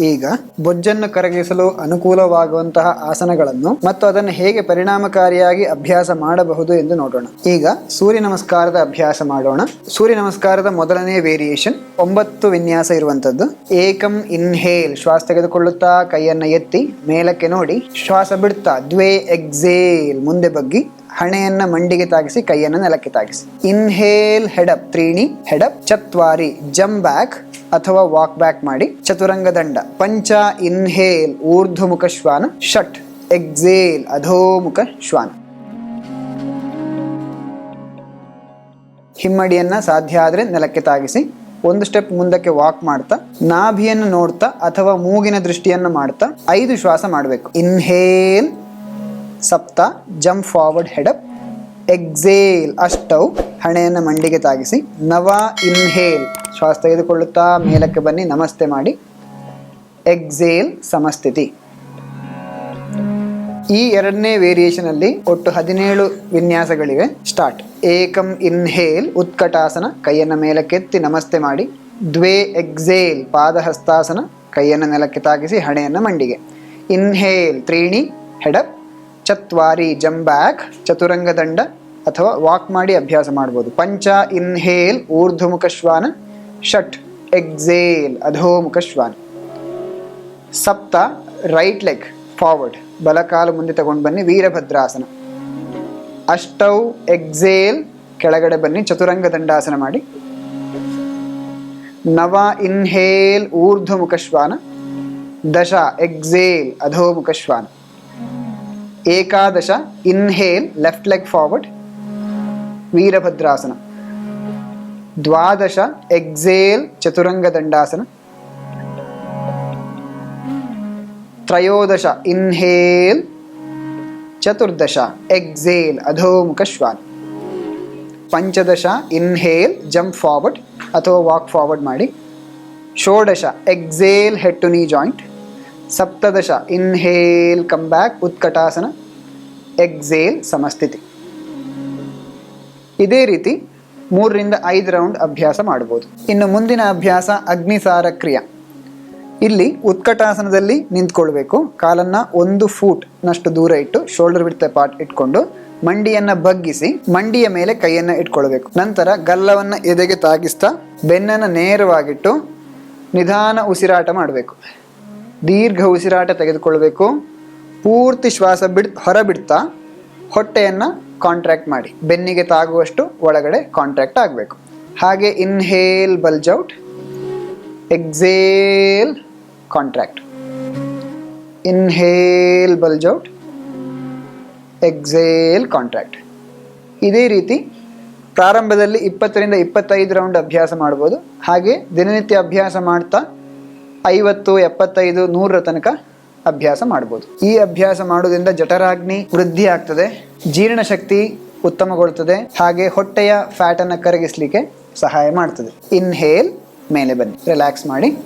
ಈಗ ಬೊಜ್ಜನ್ನು ಕರಗಿಸಲು ಅನುಕೂಲವಾಗುವಂತಹ ಆಸನಗಳನ್ನು ಮತ್ತು ಅದನ್ನು ಹೇಗೆ ಪರಿಣಾಮಕಾರಿಯಾಗಿ ಅಭ್ಯಾಸ ಮಾಡಬಹುದು ಎಂದು ನೋಡೋಣ. ಈಗ ಸೂರ್ಯ ನಮಸ್ಕಾರದ ಅಭ್ಯಾಸ ಮಾಡೋಣ. ಸೂರ್ಯ ನಮಸ್ಕಾರದ ಮೊದಲನೇ ವೇರಿಯೇಷನ್ ಒಂಬತ್ತು ವಿನ್ಯಾಸ ಇರುವಂತದ್ದು. ಏಕಂ ಇನ್ಹೇಲ್ ಶ್ವಾಸ ತೆಗೆದುಕೊಳ್ಳುತ್ತಾ ಕೈಯನ್ನ ಎತ್ತಿ ಮೇಲಕ್ಕೆ ನೋಡಿ. ಶ್ವಾಸ ಬಿಡ್ತಾ ದ್ವೇ ಎಕ್ಸೇಲ್ ಮುಂದೆ ಬಗ್ಗಿ. ಹಣೆಯನ್ನ ಮಂಡಿಗೆ ತಾಗಿಸಿ, ಕೈಯನ್ನ ನೆಲಕ್ಕೆ ತಾಗಿಸಿ. ಇನ್ಹೇಲ್ ಹೆಡಪ್ ತ್ರೀಣಿ ಹೆಡಪ್ ಚತ್ವಾರಿ ಜಂಪ್ ಬ್ಯಾಕ್ ಅಥವಾ ವಾಕ್ ಬ್ಯಾಕ್ ಮಾಡಿ. ಚತುರಂಗ ದಂಡ. ಪಂಚ ಇನ್ಹೇಲ್ ಊರ್ಧ್ವಮುಖ ಶ್ವಾನ. ಷಟ್ ಎಕ್ಸೇಲ್ ಅಧೋಮುಖ ಶ್ವಾನ. ಹಿಮ್ಮಡಿಯನ್ನ ಸಾಧ್ಯ ಆದ್ರೆ ನೆಲಕ್ಕೆ ತಾಗಿಸಿ, ಒಂದು ಸ್ಟೆಪ್ ಮುಂದಕ್ಕೆ ವಾಕ್ ಮಾಡ್ತಾ, ನಾಭಿಯನ್ನು ನೋಡ್ತಾ ಅಥವಾ ಮೂಗಿನ ದೃಷ್ಟಿಯನ್ನು ಮಾಡ್ತಾ, ಐದು ಶ್ವಾಸ ಮಾಡಬೇಕು. ಇನ್ಹೇಲ್ ಸಪ್ತ, jump forward head up exhale, ಅಷ್ಟೌ, ಹಣೆಯನ್ನು ಮಂಡಿಗೆ ತಾಗಿಸಿ, ನವ ಇನ್ಹೇಲ್, ಶ್ವಾಸ ತೆಗೆದುಕೊಳ್ಳುತ್ತಾ ಮೇಲಕ್ಕೆ ಬನ್ನಿ, ನಮಸ್ತೆ ಮಾಡಿ. ಎಕ್ಸೇಲ್, ಸಮಸ್ಥಿತಿ. ಈ ಎರಡನೇ ವೇರಿಯೇಷನ್ ಅಲ್ಲಿ ಒಟ್ಟು ಹದಿನೇಳು ವಿನ್ಯಾಸಗಳಿವೆ. ಸ್ಟಾರ್ಟ್. ಏಕಂ ಇನ್ಹೇಲ್, ಉತ್ಕಟಾಸನ, ಕೈಯನ್ನು ಮೇಲಕ್ಕೆತ್ತಿ ನಮಸ್ತೆ ಮಾಡಿ. ದ್ವೇ ಎಕ್ಸೇಲ್, ಪಾದಹಸ್ತಾಸನ, ಕೈಯನ್ನು ನೆಲಕ್ಕೆ ತಾಗಿಸಿ, ಹಣೆಯನ್ನು ಮಂಡಿಗೆ. ಇನ್ಹೇಲ್, ತ್ರೀಣಿ ಹೆಡಪ್ ಚತ್ವಾರಿ ಜಂಬ್ಯಾಕ್ ಚತುರಂಗ ದಂಡ ಅಥವಾ ವಾಕ್ ಮಾಡಿ ಅಭ್ಯಾಸ ಮಾಡ್ಬೋದು. ಪಂಚ, ಇನ್ಹೇಲ್ ಊರ್ಧ್ವಮುಖ ಶ್ವಾನ ಷಟ್, ಎಕ್ಸೇಲ್ ಅಧೋಮುಖ ಶ್ವಾನ ಸಪ್ತ, ರೈಟ್ ಲೆಗ್, ಫಾರ್ವರ್ಡ್. ಬಲಕಾಲು ಮುಂದೆ ತಗೊಂಡು ಬನ್ನಿ, ವೀರಭದ್ರಾಸನ. ಅಷ್ಟೌ, ಎಕ್ಸೇಲ್, ಕೆಳಗಡೆ ಬನ್ನಿ ಚತುರಂಗ ದಂಡಾಸನ ಮಾಡಿ. ನವ, ಇನ್ಹೇಲ್ ಊರ್ಧ್ವಮುಖ ಶ್ವಾನ ದಶ, ಎಕ್ಸೇಲ್ ಅಧೋಮುಖ ಶ್ವಾನ ಏಕಾದಶ ಇನ್ಹೇಲ್ ಲೆಫ್ಟ್ ಲೆಗ್ ಫಾರ್ವರ್ಡ್ ವೀರಭದ್ರಾಸನ ದ್ವಾದಶ ಎಕ್ಸೇಲ್ ಚತುರಂಗ ದಂಡಾಸನ ತ್ರಯೋದಶ ಇನ್ಹೇಲ್ ಚತುರ್ದಶ ಎಕ್ಸೇಲ್ ಅಧೋಮುಖ ಶ್ವಾನ ಪಂಚದಶ ಇನ್ಹೇಲ್ ಜಂಪ್ ಫಾರ್ವರ್ಡ್ ಅಥವಾ ವಾಕ್ ಫಾರ್ವರ್ಡ್ ಮಾಡಿ ಷೋಡಶ exhale head to knee joint ಸಪ್ತದಶ. Inhale come back ಉತ್ಕಟಾಸನ. ಎಕ್ಸೇಲ್ ಸಮಸ್ಥಿತಿ. ಇದೇ ರೀತಿ ಮೂರರಿಂದ ಐದು ರೌಂಡ್ ಅಭ್ಯಾಸ ಮಾಡ್ಬೋದು. ಇನ್ನು ಮುಂದಿನ ಅಭ್ಯಾಸ ಅಗ್ನಿಸಾರ ಕ್ರಿಯಾ. ಇಲ್ಲಿ ಉತ್ಕಟಾಸನದಲ್ಲಿ ನಿಂತ್ಕೊಳ್ಬೇಕು. ಕಾಲನ್ನ ಒಂದು ಫೂಟ್ ನಷ್ಟು ದೂರ ಇಟ್ಟು ಶೋಲ್ಡರ್ ವಿಡ್ತ್ ಪಾರ್ಟ್ ಇಟ್ಕೊಂಡು ಮಂಡಿಯನ್ನ ಬಗ್ಗಿಸಿ ಮಂಡಿಯ ಮೇಲೆ ಕೈಯನ್ನ ಇಟ್ಕೊಳ್ಬೇಕು. ನಂತರ ಗಲ್ಲವನ್ನ ಎದೆಗೆ ತಾಗಿಸ್ತಾ ಬೆನ್ನನ್ನು ನೇರವಾಗಿಟ್ಟು ನಿಧಾನ ಉಸಿರಾಟ ಮಾಡಬೇಕು. ದೀರ್ಘ ಉಸಿರಾಟ ತೆಗೆದುಕೊಳ್ಬೇಕು. ಪೂರ್ತಿ ಶ್ವಾಸ ಬಿಡ್ ಹೊರ ಬಿಡ್ತಾ ಹೊಟ್ಟೆಯನ್ನು ಕಾಂಟ್ರಾಕ್ಟ್ ಮಾಡಿ. ಬೆನ್ನಿಗೆ ತಾಗುವಷ್ಟು ಒಳಗಡೆ ಕಾಂಟ್ರಾಕ್ಟ್ ಆಗಬೇಕು. ಹಾಗೆ inhale bulge out exhale contract inhale bulge out exhale contract ಇದೇ ರೀತಿ ಪ್ರಾರಂಭದಲ್ಲಿ ಇಪ್ಪತ್ತರಿಂದ ಇಪ್ಪತ್ತೈದು ರೌಂಡ್ ಅಭ್ಯಾಸ ಮಾಡ್ಬೋದು. ಹಾಗೆ ದಿನನಿತ್ಯ ಅಭ್ಯಾಸ ಮಾಡ್ತಾ ಐವತ್ತು, ಎಪ್ಪತ್ತೈದು, ನೂರರ ತನಕ ಅಭ್ಯಾಸ ಮಾಡ್ಬೋದು. ಈ ಅಭ್ಯಾಸ ಮಾಡೋದ್ರಿಂದ ಜಠರಾಗ್ನಿ ವೃದ್ಧಿ ಆಗ್ತದೆ ಜೀರ್ಣಶಕ್ತಿ ಉತ್ತಮಗೊಳ್ತದೆ ಹಾಗೆ ಹೊಟ್ಟೆಯ ಫ್ಯಾಟನ್ನು ಕರಗಿಸಲಿಕ್ಕೆ ಸಹಾಯ ಮಾಡ್ತದೆ. ಇನ್ಹೇಲ್ ಮೇಲೆ ಬನ್ನಿ. ರಿಲ್ಯಾಕ್ಸ್ ಮಾಡಿ.